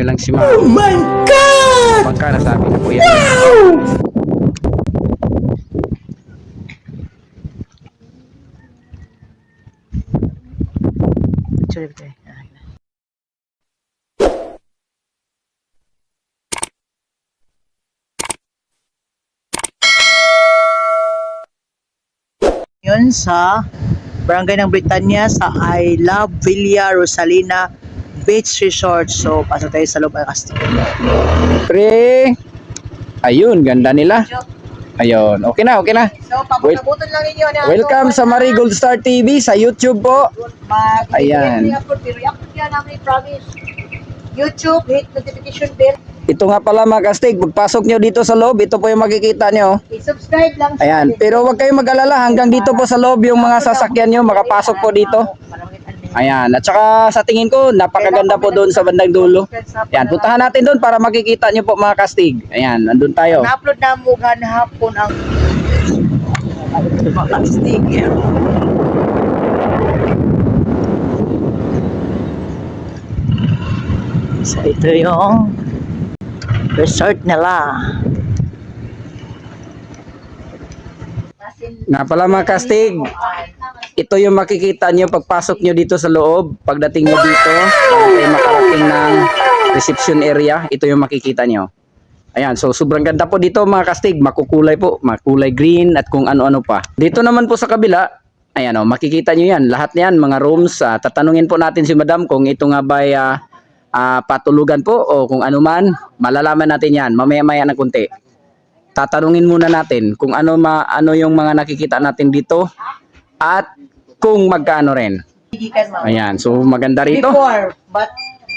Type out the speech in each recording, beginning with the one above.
Yun lang si Ma'am. Oh my God! Magkano sabi ko po yan? Yun sa barangay ng Britanya sa I Love Villa Rosalina Beach Resort. So, pasok tayo sa loob ng casting. Pre! Ayun, ganda nila. Ayun, okay na, okay na. So, pabutan lang ninyo na Welcome sa Marigold Star TV sa YouTube po. Ayan. YouTube, hit notification bell. Ito nga pala mga kastig, pagpasok nyo dito sa loob, ito po yung makikita nyo. I-subscribe lang Ayan, pero wag kayong mag-alala, hanggang dito po sa loob yung mga sasakyan nyo, makapasok po dito. Ayan, at saka sa tingin ko, napakaganda po doon sa bandang dulo. Ayan, puntahan natin doon para makikita nyo po mga kastig. Ayan, andun tayo. Na-upload na mo hapon ang mga casting. So, ito yung resort nila. Nga pala mga kastig, ito yung makikita nyo pagpasok nyo dito sa loob. Pagdating nyo dito, ay makarating ng reception area, ito yung makikita nyo. Ayan, so sobrang ganda po dito mga kastig, makukulay po, makulay green at kung ano-ano pa. Dito naman po sa kabila, ayan o, makikita nyo yan, lahat yan, mga rooms, ah, tatanungin po natin si madam kung ito nga ba ah, ah, patulugan po o kung ano man, malalaman natin yan, mamaya-maya ng konti tatanungin muna natin kung ano ma ano yung mga nakikita natin dito at kung magkano rin. Ayan, so maganda rito. Before, but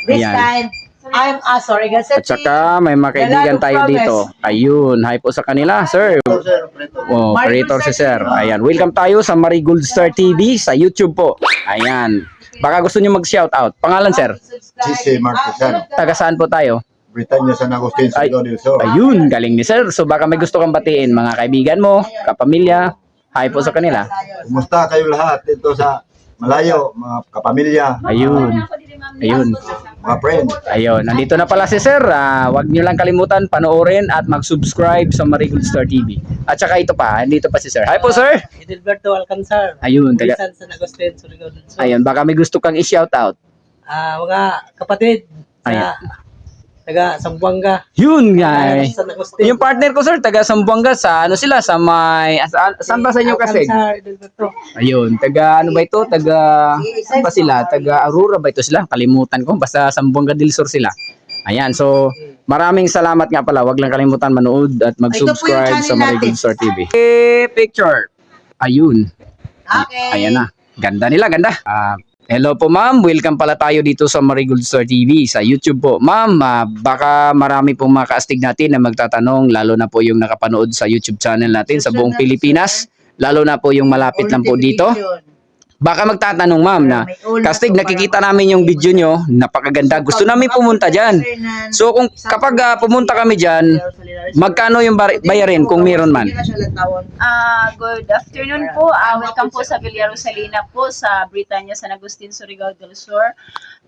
this Ayan. time, I'm, ah, sorry, guys. At saka may mga kaibigan tayo dito. Ayun, hi po sa kanila, sir. Oh, operator si sir. Ayan, welcome tayo sa Marigold Star TV sa YouTube po. Ayan. Baka gusto niyo mag-shout out. Pangalan, sir? GC Marquesan, Taga saan po tayo? Britannia San Agustin, Ay. Del Sur. Ayun, galing ni sir. So baka may gusto kang batiin, mga kaibigan mo, kapamilya. Hi po sa kanila. Kumusta kayo lahat dito sa malayo, mga kapamilya, Ayun. Ayun. mga friend? Ayun, nandito na pala si Sir. Ah, wag niyo lang kalimutan panoorin at mag-subscribe sa Marigold Star TV. At saka ito pa, nandito pa si Sir. Hi po, Sir. Edilberto Alcanzar. Ayun, taga, Minsan sa Agustin, Surigao del Sur. ayun, baka may gusto kang i-shout out. Ah, mga kapatid sa Ayan. Taga Sambuanga. Yun, guys. San Agustin. Yung partner ko, Sir, taga Sambuanga sa ano sila sa may sa, saan ba sa inyo kasi? Ayun, taga ano ba ito? Taga saan ba sila? Taga Aurora ba ito sila? Kalimutan ko, basta Sambuanga del Sur sila. Ayan, so maraming salamat nga pala. Wag lang kalimutan manood at mag-subscribe sa Marigold natin. Star TV. Eh, picture. Ayun. Okay. Ayan na. Ganda nila, ganda. Ah, hello po ma'am, welcome pala tayo dito sa Marigold Star TV sa YouTube po. Ma'am, ah, baka marami pong mga kaastig natin na magtatanong, lalo na po yung nakapanood sa YouTube channel natin sa buong Pilipinas, lalo na po yung malapit lang po dito. Baka magtatanong ma'am na, Kastig, nakikita namin yung video nyo, napakaganda. Gusto namin pumunta dyan. So kung kapag ah, pumunta kami dyan, magkano yung bayarin kung meron man? Ah, good afternoon po. Ah, welcome po sa Villa Rosalina po sa Britannia San Agustin, Surigao del Sur.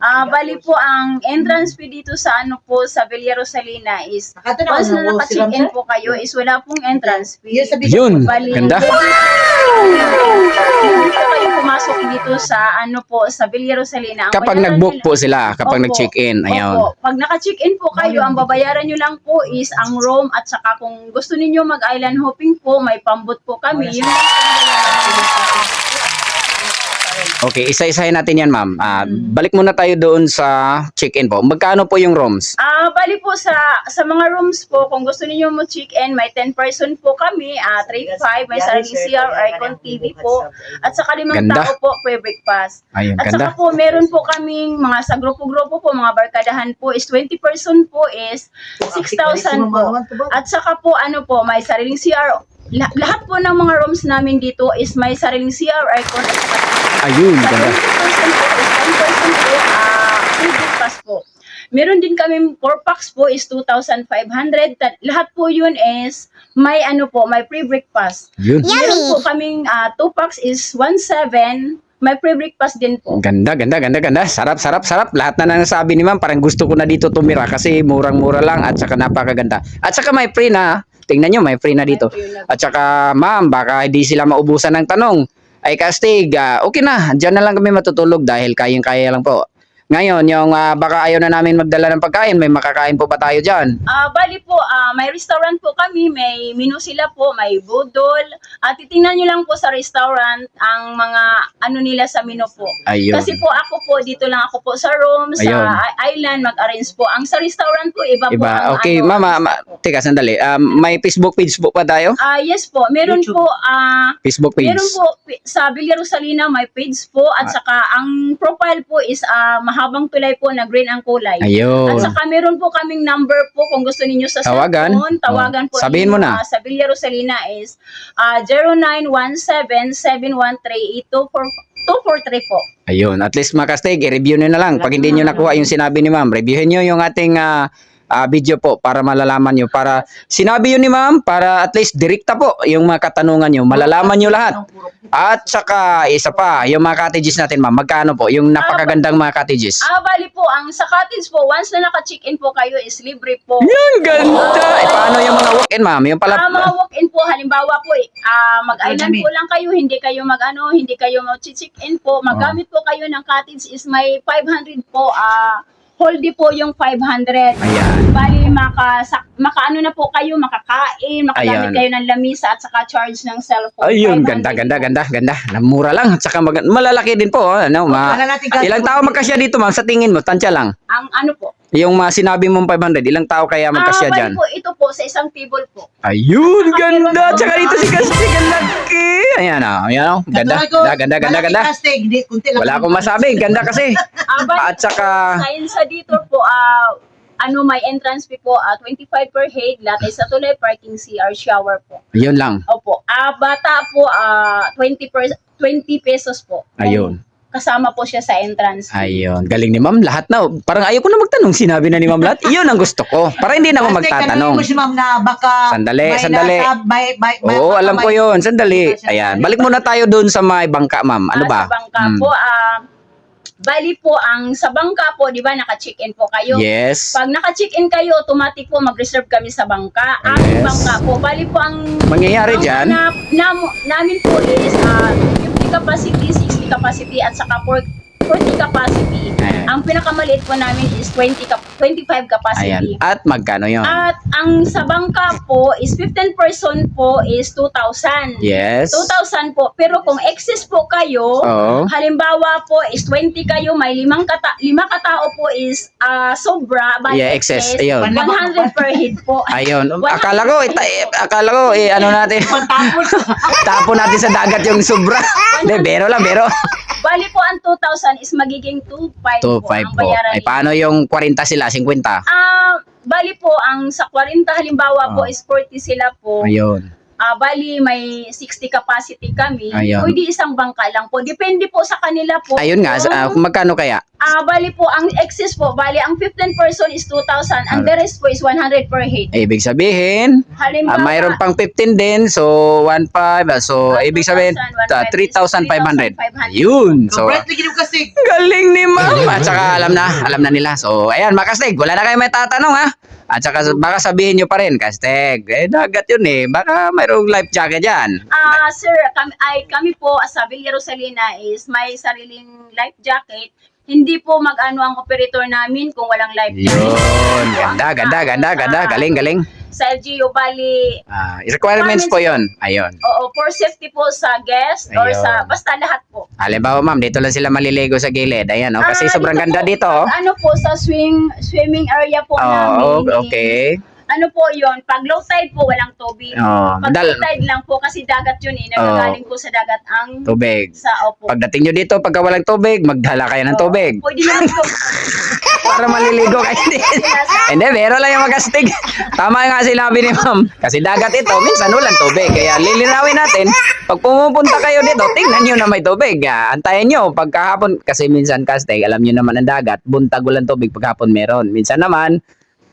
Ah, bali po ang entrance fee dito sa ano po sa Villa Rosalina is once na naka-check in po kayo is wala pong entrance fee. Yun, Bali, ganda. Kayo pumasok dito sa ano po sa Villa Rosalina. Ang Kapag bayaran nag-book nyo po sila, kapag Opo. nag-check-in, ayun. Opo. Pag naka-check-in po kayo, ang babayaran nyo lang po is ang room at saka kung gusto ninyo mag-island hopping po, may pambot po kami. Yun lang po ang bayaran nyo. Okay, isa-isahin natin yan, ma'am. Ah, balik muna tayo doon sa check-in po. Magkano po yung rooms? Ah, bali po sa sa mga rooms po, kung gusto niyo mo check-in, may 10 person po kami, ah 3-5, may sariling CR, aircon TV po, at saka limang Ganda. tao po per breakfast. Ayun, At ganda. saka po, meron po kaming mga sa grupo-grupo po, mga barkadahan po, is 20 person po is 6,000 po. At saka po, ano po, may sariling CR. La- lahat po ng mga rooms namin dito is may sariling CR, aircon, at saka Ayun, ganda. 20% po is 10% po, ah, breakfast po. Meron din kami 4 packs po is 2,500. Ta- Lahat po yun is may ano po, may free breakfast. Yun. Meron po kaming 2 packs is 1,700. may free breakfast din po. Ganda, ganda, ganda, ganda. Sarap, sarap, sarap. Lahat na nasabi ni ma'am, parang gusto ko na dito tumira kasi murang-mura lang at saka napakaganda. At saka may free na. Tingnan nyo, may free na dito. At saka, ma'am, baka hindi sila maubusan ng tanong. Ay, Kastig, ah, okay na. Diyan na lang kami matutulog dahil kayang-kaya lang po. Ngayon, yung ah, baka ayaw na namin magdala ng pagkain, may makakain po ba tayo dyan? Ah, bali po, ah, may restaurant po kami, may menu sila po, may budol. At titingnan nyo lang po sa restaurant ang mga ano nila sa menu po. Ayun. Kasi po ako po, dito lang ako po sa room, sa Ayun. i- island, mag-arrange po. Ang sa restaurant po, iba, po Iba. Okay, ano, mama, ma, teka, sandali. Um, may Facebook page po pa tayo? Ah, yes po. Meron YouTube. po ah Facebook page. meron po pi- sa Villa Rosalina may page po Ah. at saka ang profile po is ah, mahabang tulay po na green ang kulay. Ayun. At saka meron po kaming number po kung gusto niyo sa Tawagan? cellphone, tawagan po. Oh. Sabihin mo ninyo, na. ah, sa Villa Rosalina is ah, 0917-713-2443 po. Ayun, at least makastig, i-review nyo na lang. Pag hindi nyo nakuha yung sinabi ni ma'am, reviewin nyo yung ating ah, ah, video po para malalaman nyo. Para sinabi yun ni ma'am, para at least direkta po yung mga katanungan nyo. Malalaman nyo lahat. At saka, isa pa, yung mga cottages natin ma'am, magkano po? Yung napakagandang mga cottages. Ah, bali po, ang sa cottage po, once na naka-check-in po kayo is libre po. Ang ganda! Eh, paano yung mga walk-in ma'am? Yung pala, Ah, mga walk-in po, halimbawa po, eh, ah, mag-island po lang kayo, hindi kayo mag-ano, hindi kayo mag-check-in po, magamit po kayo ng cottage is may 500 po, ah, holdy po yung 500. Ayan. Bali, maka, sak, makaano na po kayo, makakain, Ayan. makagamit kayo ng lamisa at saka charge ng cellphone. Ayun, 500 ganda, ganda, po. ganda, ganda. Mura lang. At saka mag- malalaki din po. oh, Ano, ma- Wala natin gas- ilang tao magkasya dito ma'am? Sa tingin mo, tansya lang. Ang ano po? Yung mga sinabi mong 500, ilang tao kaya magkasya ah, dyan? po, ito po, sa isang table po. Ayun, ganda. Tsaka dito si Kastig, ang laki. Ayan o, ayan o. Ganda, ganda, ganda, ganda, ganda. Kastig, hindi, kunti lang. Wala akong masabi, ganda kasi. Ah, bali At saka, Sa dito po, ah, ano, may entrance fee po, ah, 25 per head, latay sa tulay, parking CR, shower po. yun lang. Opo. Ah, bata po, ah, 20, per, 20 pesos po. Ayun. Kasama po siya sa entrance. Ayun, galing ni ma'am. Lahat na. Parang ayaw ko na magtanong. Sinabi na ni ma'am lahat. Iyon ang gusto ko. Para hindi na ako magtatanong. mo si ma'am na baka Sandali, may sandali. nasa- may- may- may- Oo, baka alam ko may- yun. Sandali. Ayan. Balik muna tayo doon sa may bangka, ma'am. Ano Ah, ba? Sa bangka Hmm. po, ah, bali po, ang sa bangka po, di ba, naka-check-in po kayo. Yes. Pag naka-check-in kayo, automatic po mag-reserve kami sa bangka. Ang Yes. bangka po, bali po ang Mangyayari ang dyan. Na, na- namin po is ah, 50 capacity, 60 capacity, at saka 40 40 capacity. Ayan. Ang pinakamaliit po namin is 20 cap- 25 Ayan. capacity. At magkano yun? At ang sa bangka po is 15 person po is 2,000. Yes. 2,000 po. Pero kung excess po kayo, Oo. halimbawa po is 20 kayo, may limang kata lima katao po is ah, sobra, by Yeah, excess. Ayun. 100 per head po. Ayun. Akala ko, ita, eh, akala ko, eh, ano natin, Pagtapos. tapon natin sa dagat yung sobra. Hindi, bero lang, bero. Bali po ang 2,000 is magiging 2,500 2.5 po ang po. bayaran. Ay, paano yung 40 sila, 50? Ah, bali po ang sa 40 halimbawa po Oh. is 40 sila po. Ayun. Ah, bali may 60 capacity kami. Ayun. Pwede isang bangka lang po. Depende po sa kanila po. Ayun nga, sa- ah, magkano kaya? Ah, bali po ang excess po, bali ang 15 person is 2,000, ang the rest po is 100 per head. Ibig sabihin, Halimbawa, mayroon pang 15 din, so 1.5, ah, so Ah, ibig sabihin, 2,000, ah, 3,500. 3,500. Yun. So, kastig. galing ni ma'am. At saka alam na, alam na nila. So, ayan, makastig, wala na kayo may tatanong ha. At saka baka sabihin nyo pa rin, kastig, eh, dagat yun eh. Baka mayroong life jacket dyan. Ah, sir, kami, ay, kami po sa Villa Rosalina is may sariling life jacket. Hindi po mag-ano ang operator namin kung walang life jacket. Yun, ganda, ganda, ganda, ganda. Galing, galing. Sa LGU, bali, Ah, requirements po yun. Ayun. oo, for safety po sa guest or Ayun. sa, basta lahat po. Halimbawa ma'am, dito lang sila maliligo sa gilid. Ayan, oh, kasi Ah, sobrang ganda po, dito. Oh, Ano po, sa swing, swimming area po oh namin. okay. Ano po yon Pag low tide po, walang tubig. Oh, Pag dal high tide lang po, kasi dagat yun eh. Nagagaling po sa dagat ang tubig. sa opo. Pagdating nyo dito, pagka walang tubig, magdala kayo ng tubig. Pwede naman po. Para maliligo kayo din. Hindi, pero lang yung magastig. Tama nga sinabi ni ma'am. Kasi dagat ito, minsan walang tubig. Kaya lilinawin natin, pag pumupunta kayo dito, tingnan nyo na may tubig. Ah, antayin nyo, pagkahapon, kasi minsan kastig, alam nyo naman ang dagat, buntag walang tubig, paghapon meron. Minsan naman,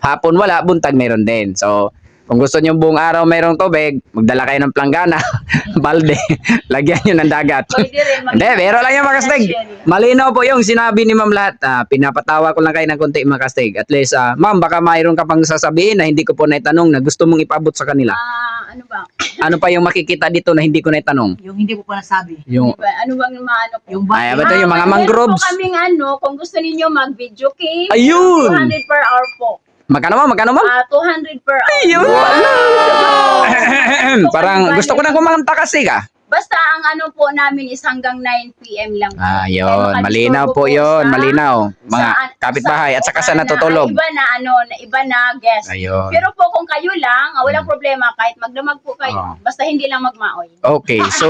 hapon wala, buntag meron din. So, Kung gusto niyo buong araw mayroong tubig, magdala kayo ng planggana, balde, lagyan niyo ng dagat. Pwede rin. mag- Hindi, pero lang yung mga kastig. Malinaw po yung sinabi ni ma'am lahat. Ah, pinapatawa ko lang kayo ng konti mga kastig. At least, ah, ma'am, baka mayroon ka pang sasabihin na hindi ko po naitanong na gusto mong ipabot sa kanila. Ah, ano ba? Ano pa yung makikita dito na hindi ko naitanong? Yung hindi mo pa nasabi. Yung, Ano? Ano bang maano po? Yung ay, ba? ba ito yung mga Ah, mangroves? meron po kaming ano, kung gusto ninyo mag-video cake, Ayun! 200 per hour po. Magkano ma'am? Magkano ma'am? Ah, 200 per hour. Ayun! Parang gusto ko na kumanta kasi ka. Basta ang ano po namin is hanggang 9 p.m. lang. po. Ah, yun. Malinaw po yun. sa- Malinaw. Mga sa- kapitbahay at saka sa na- natutulog. Iba na ano, na iba na guest. Ayun. Pero po kung kayo lang, ah, walang problema kahit magdamag po kayo. Ah. Basta hindi lang magmaoy. Okay, so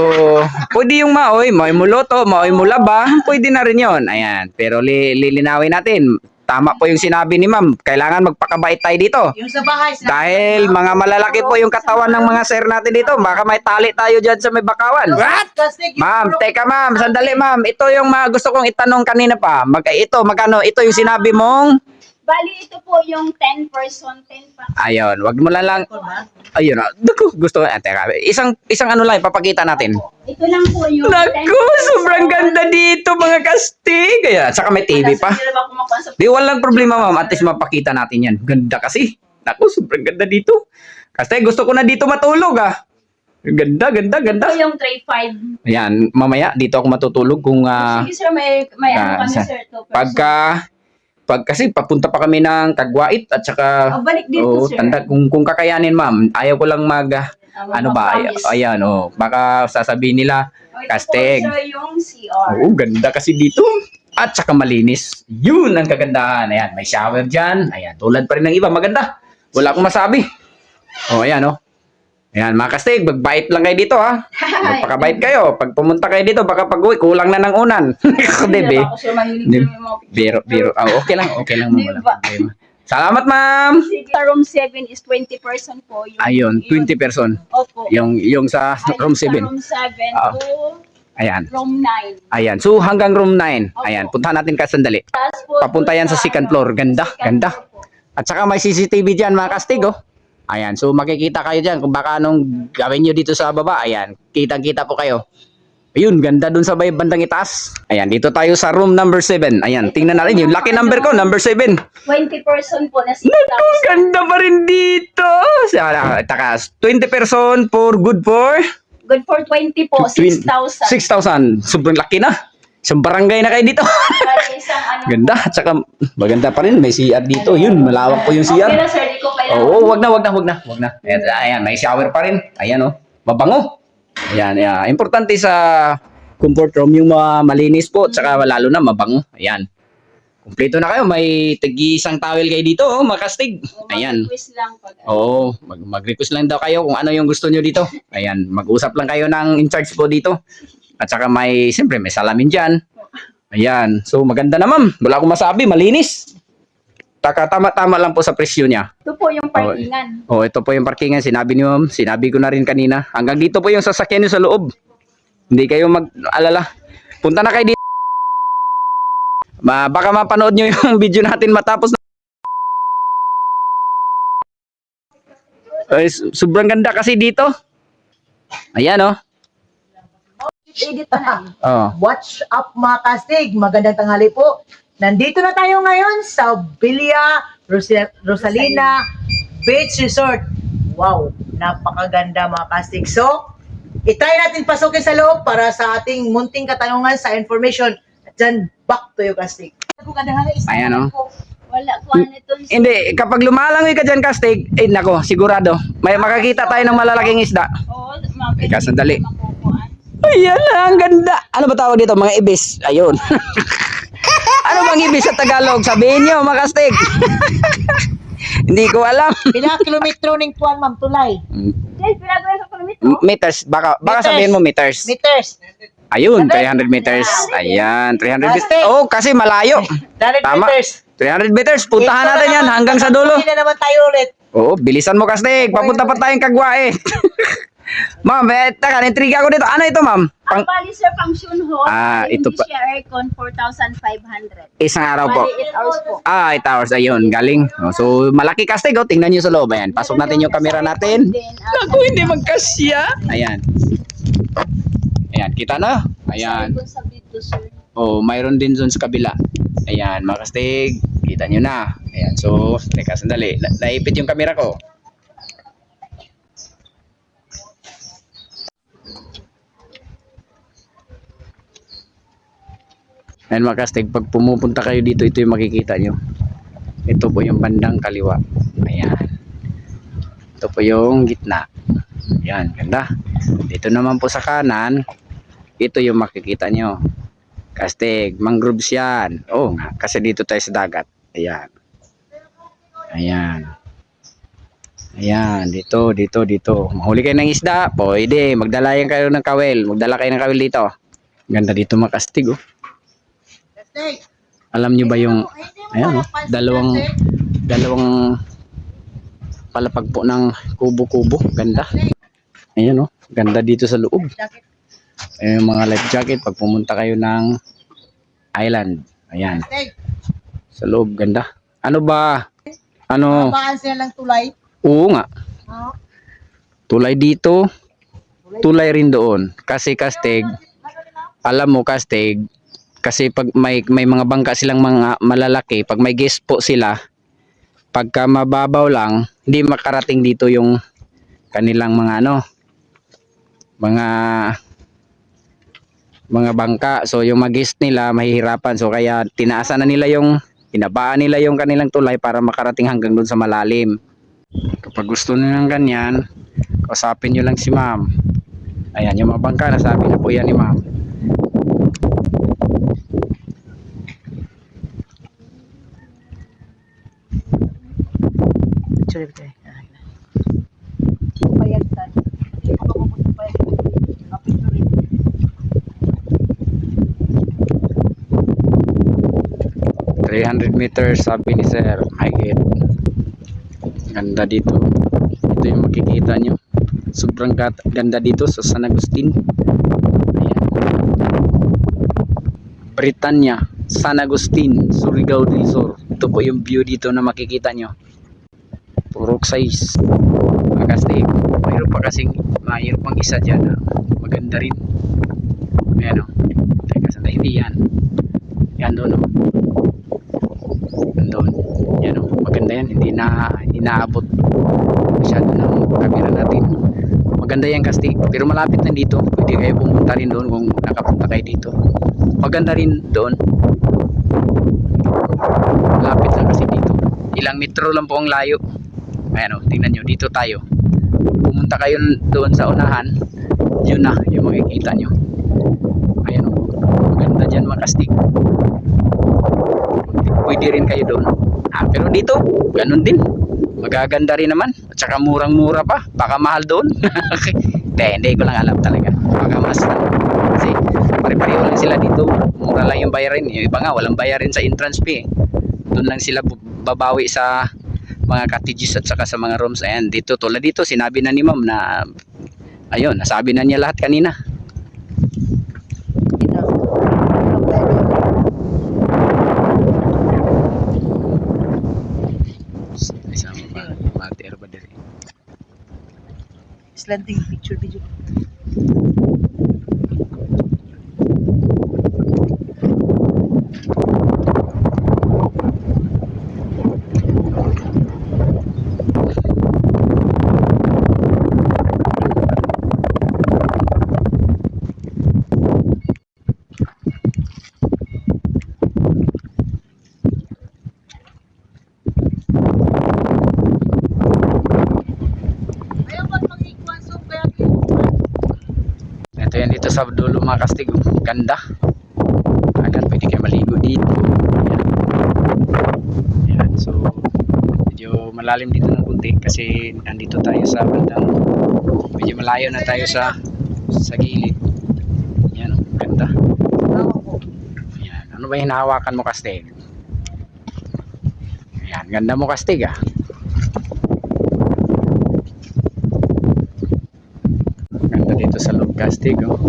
pwede yung maoy, maoy muluto, maoy mulaba, pwede na rin yon. Ayan, pero li lilinawin natin. Tama po yung sinabi ni ma'am, kailangan magpakabait tayo dito. Yung sa bahay. sinabi Dahil mga malalaki po yung katawan ng mga sir natin dito. Baka may tali tayo dyan sa may bakawan. What? Ma'am, teka ma'am, sandali ma'am. Ito yung mga gusto kong itanong kanina pa. Mag ito, magkano? Ito yung sinabi mong Bali, ito po yung 10 person, 10 pa. Ayun, wag mo lang lang. Ayun, ah, naku, gusto ko. Ah, teka, isang isang ano lang ipapakita natin. Ito lang po yung 10 Naku, person. sobrang ganda dito mga kastig. Kaya, saka may TV pa. Hindi na ba kumakuha sa Di walang problema ma'am, at least mapakita natin yan. Ganda kasi. Naku, sobrang ganda dito. Kasi gusto ko na dito matulog ah. Ganda, ganda, ganda. Ito yung tray 5. Ayan, mamaya dito ako matutulog kung ah, Sige sir, may, may ah, ano kami sa- sir. To person. pagka pag kasi papunta pa kami ng Kagwait at saka Oh, balik dito oh, sir. tanda kung kung kakayanin ma'am, ayaw ko lang mag Ah, ano ba, ay- ayan oh, baka sasabihin nila Oh, ito kastig. po sir yung CR. Oo, ganda kasi dito. At saka malinis. Yun ang kagandahan. Ayan, may shower dyan. Ayan, tulad pa rin ng iba. Maganda. Wala akong masabi. O, ayan, o. Ayan, mga kastig, magbait lang kayo dito, ha. Magpakabait kayo. Pag pumunta kayo dito, baka pag uwi, kulang na ng unan. Hindi, be. Ako sir, mahilig Di- din yung mga picture. Biro, biro. Ah, okay lang, okay lang. Di Wala ba? problema. Salamat, ma'am. Sa room 7 is 20 person po. Yung, Ayun, 20 yung- person. Opo. Yung, yung sa Ayun, room sa 7. room 7 Ah. to Ayan. room 9. Ayan. So, hanggang room 9. Ayan, puntahan natin ka sandali. Papunta yan sa second floor. Ganda, second ganda. floor. At saka may CCTV dyan mga kastig oh. Ayan, so makikita kayo dyan kung baka anong gawin nyo dito sa baba. Ayan, kitang-kita po kayo. Ayun, ganda dun sa may bandang itaas. Ayan, dito tayo sa room number 7. Ayan, tingnan natin yung lucky number ko, number 7. 20 person po na 6,000. Naku, ganda pa rin dito. Takas, 20 person for good for Good for 20 po, 6,000. 6,000. Sobrang laki na. Isang barangay na kayo dito. Ano. ganda. At saka maganda pa rin. May CR dito. Yun, malawak po yung CR. Okay na sir, di ko Oo, wag na, wag na, wag na, wag na. Ayan, ayan, may shower pa rin. Ayan oh, mabango. Ayan, ayan. Importante sa comfort room yung mga malinis po, tsaka lalo na mabango. Ayan. Kumpleto na kayo, may tagi isang towel kayo dito, oh, makastig. Ayan. Mag-request lang pag Oo, mag mag-request lang daw kayo kung ano yung gusto nyo dito. Ayan, mag-usap lang kayo ng in charge po dito. At saka may, siyempre, may salamin dyan. Ayan, so maganda na ma'am. Wala akong masabi, malinis. Taka, tama-tama lang po sa presyo niya. Ito po yung parkingan. Oh, ito po yung parkingan. Sinabi niyo, ma'am. Sinabi ko na rin kanina. Hanggang dito po yung sasakyan niyo sa loob. Hindi kayo mag-alala. Punta na kayo dito. Ma, baka mapanood niyo yung video natin matapos na. Ay, sobrang ganda kasi dito. Ayan, oh. Edit pa na. Oh. Watch up mga kastig. Magandang tanghali po. Nandito na tayo ngayon sa Villa Rosa- Rosalina Beach Resort. Wow, napakaganda mga kastig. So, itry natin pasukin sa loob para sa ating munting katanungan sa information. At dyan, back to you kastig. Ayan, oh. Wala ko ano. Hindi, kapag lumalangoy ka dyan, Kastig, eh, nako, sigurado. May makakita tayo ng malalaking isda. Oo, mga Teka, sandali. makukuhaan. Ayan ang ganda. Ano ba tawag dito? Mga ibis. Ayun. ano bang ibis sa Tagalog? Sabihin nyo, mga kastig. Hindi ko alam. Pila kilometro ning kuan ma'am tulay? Guys, pinagawa sa kilometro. M- meters. Baka, baka Meters. sabihin mo meters. Meters. Ayun, 300 meters. Ayan, 300 meters. Oh, kasi malayo. 100 Tama. meters. 300 meters. Puntahan Ito na natin yan naman, hanggang sa dulo. Hindi na naman tayo ulit. Oo, bilisan mo kastig. Papunta pa tayong kagwae. ma'am, eh, taka, intriga ko dito. Ano ito, ma'am? Pang- Ang bali sir, function hall, Ah, ay ito pa- siya aircon, 4,500. Isang araw po. Bali 8 hours po. Ah, 8 hours. Ayun, galing. Oh, So, malaki kastig. Oh. Tingnan nyo sa loob. Ayan, pasok natin yung camera natin. Then, ah, Naku, hindi magkasya. Ayan. Ayan, kita na. Ayan. sa video sir. Oh, mayroon din dun sa kabila. Ayan, mga kastig. Kita nyo na. Ayan, so, teka, sandali. Na- naipit yung camera ko. Ayan mga kastig, pag pumupunta kayo dito, ito yung makikita nyo. Ito po yung bandang kaliwa. Ayan. Ito po yung gitna. Ayan, ganda. Dito naman po sa kanan, ito yung makikita nyo. Kastig, mangroves yan. Oo kasi dito tayo sa dagat. Ayan. Ayan. Ayan, dito, dito, dito. Mahuli kayo ng isda, pwede. Magdalayan kayo ng kawel. Magdala kayo ng kawel dito. Ganda dito mga kastig, oh. Alam nyo ba yung, ayan, oh, dalawang, dalawang palapag po ng kubo-kubo. Ganda. Ayan, oh. Ganda dito sa loob. Ayan yung mga life jacket pag pumunta kayo ng island. Ayan, sa loob. Ganda. Ano ba? Ano? Baan sila ng tulay. Oo nga. Tulay dito, tulay rin doon. Kasi kastig, alam mo kastig, kasi pag may, may mga bangka silang mga malalaki, pag may guest po sila, pagka mababaw lang, hindi makarating dito yung kanilang mga ano, mga mga bangka. So yung mga guest nila mahihirapan. So kaya tinaasan na nila yung, pinabaan nila yung kanilang tulay para makarating hanggang doon sa malalim. Kapag gusto niyo ng ganyan, kausapin nyo lang si ma'am. Ayan, yung mga bangka, nasabi na po yan ni ma'am. Sorry, sorry. Payagtan. Ako pupunta pa yun. Okay, sorry. 300 meters, sabi ni sir. Mahigit. Ganda dito. Ito yung makikita nyo. Sobrang ganda dito sa San Agustin. Ayan. Britannia, San Agustin, Surigao del Sur. Ito po yung view dito na makikita nyo. Purok size. Makastig. Mayroon pa kasing, mayroon pang isa dyan. na Maganda rin. Ayan o. Teka, sandali. Hindi yan. Yan doon o. Doon. Yan o. Maganda yan. Hindi na inaabot masyado ng camera natin. Maganda yan kastig. Pero malapit na dito. Pwede kayo pumunta rin doon kung nakapunta kayo dito. Maganda rin doon. Malapit lang kasi dito. Ilang metro lang po ang layo. Ayan o. Tingnan nyo. Dito tayo. Pumunta kayo doon sa unahan. Yun na. Yung makikita nyo. Ayan o. Maganda dyan mga kastig. Pwede rin kayo doon. Ah, pero dito, ganun din. Magaganda rin naman. At saka murang-mura pa. Baka mahal doon. Hindi, hindi ko lang alam talaga. Baka mas. Kasi pare-pareho lang sila dito. Mura lang yung bayarin. Yung iba nga, walang bayarin sa entrance fee. Doon lang sila babawi sa mga cottages at saka sa mga rooms. Ayan, dito, tulad dito, sinabi na ni ma'am na ayun, nasabi na niya lahat kanina. Isama pa, mater ba diri? Slanting picture video. Ito yan dito sa dulo mga kastig. oh. Ganda. Agad pwede kayo maligo dito. Ayan. Ayan. So, medyo malalim dito ng kunti kasi nandito tayo sa bandang medyo malayo na tayo sa sa gilid. Ayan. oh. Ganda. Ayan. Ano ba hinahawakan mo kastig? Ayan. Ganda mo kastig ah. plastic oh.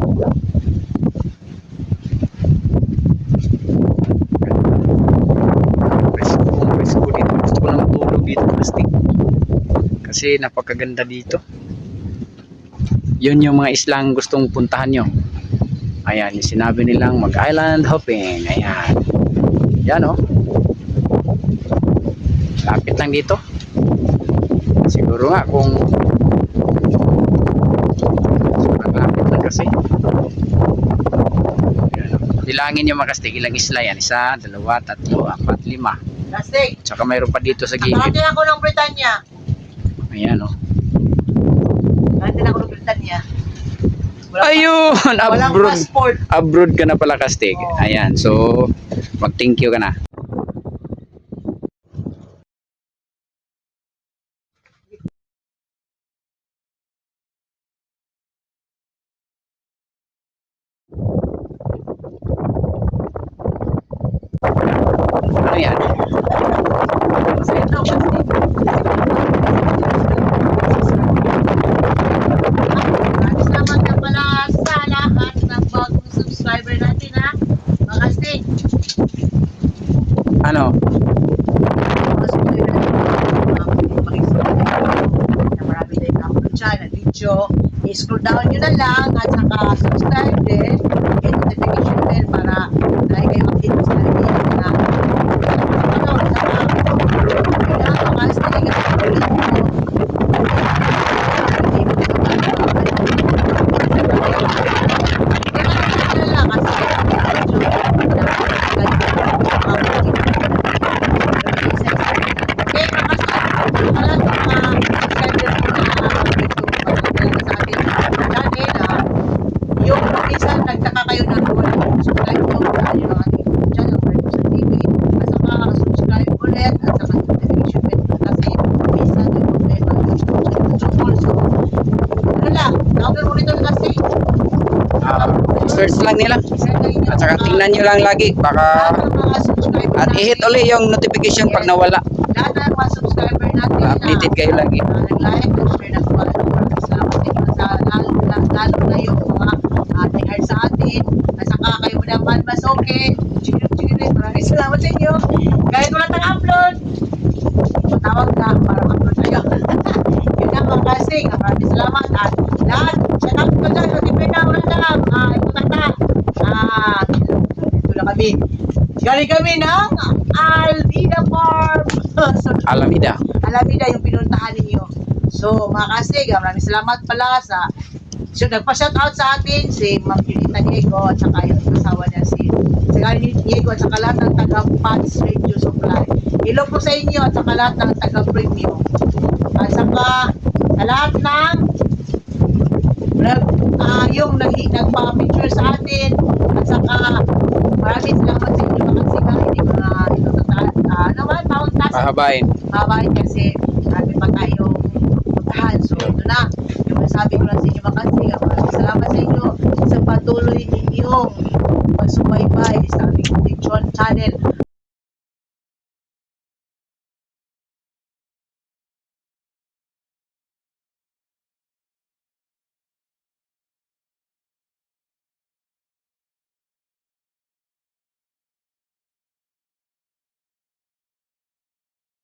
kasi napakaganda dito. Yun yung mga islang gustong puntahan nyo. Ayan yung sinabi nilang mag island hopping. Ayan. Yan o oh. lapit lang dito. Siguro nga kung kasi. Bilangin nyo mga kastig, ilang isla yan? Isa, dalawa, tatlo, apat, lima. Kastig, Tsaka mayroon pa dito sa gilid. nakarating ako ng Britanya. Ayan oh. Nakarating ako ng Britanya. Wala pa- Ayun! Walang Abroad. passport. Abroad ka na pala kastig. Ayan. So, mag-thank you ka na. Ano yan? Sa ito, Salamat na pala sa lahat ng bagong subscriber natin ha. Mga Kastig, Ano? marami tayong upload dyan na video. I-scroll down nyo na lang at saka subscribe din. Hit notification bell para lagi kayo update sa atin na ano, saka kailangan mga Kastig, yung minsan nagtaka kayo na wala kayong subscribe ko sa yung mga ating channel Marco sa TV at saka subscribe ulit at saka notification bell kasi minsan may problema yung tungkol so ano lang tawagin mo nito kasi Ah, search lang nila. share At saka tingnan nyo lang lagi. Baka mga at i-hit uli yung notification pag nawala. lahat ng mga subscriber natin na Updated kayo lagi. uh, nag-like. Maraming salamat sa sa lalo, na yung mga uh, nag sa atin. At saka kayo naman mas okay. Maraming salamat sa inyo. Kahit wala tayong upload, matawag na para upload tayo. Yun ang mga kasing. Maraming salamat. At lahat, shout out ko dyan. Notify na, wala na lang. Ah, ikutan na. Ah, ito na kami. Galing kami ng Alvida Farm. so, Alameda. Alameda yung pinuntahan ninyo. So, mga kasig, ah, maraming salamat pala sa So, nagpa-shout out sa atin si Ma'am Junita Diego at saka yung asawa niya si si Gary Diego at saka lahat ng taga Pats Radio Supply. Hello po sa inyo at saka lahat ng taga Premium. At saka sa lahat ng nag, ah, yung nag, nagpa-picture sa atin at saka maraming salamat hahabain. Hahabain kasi sabi pagkain.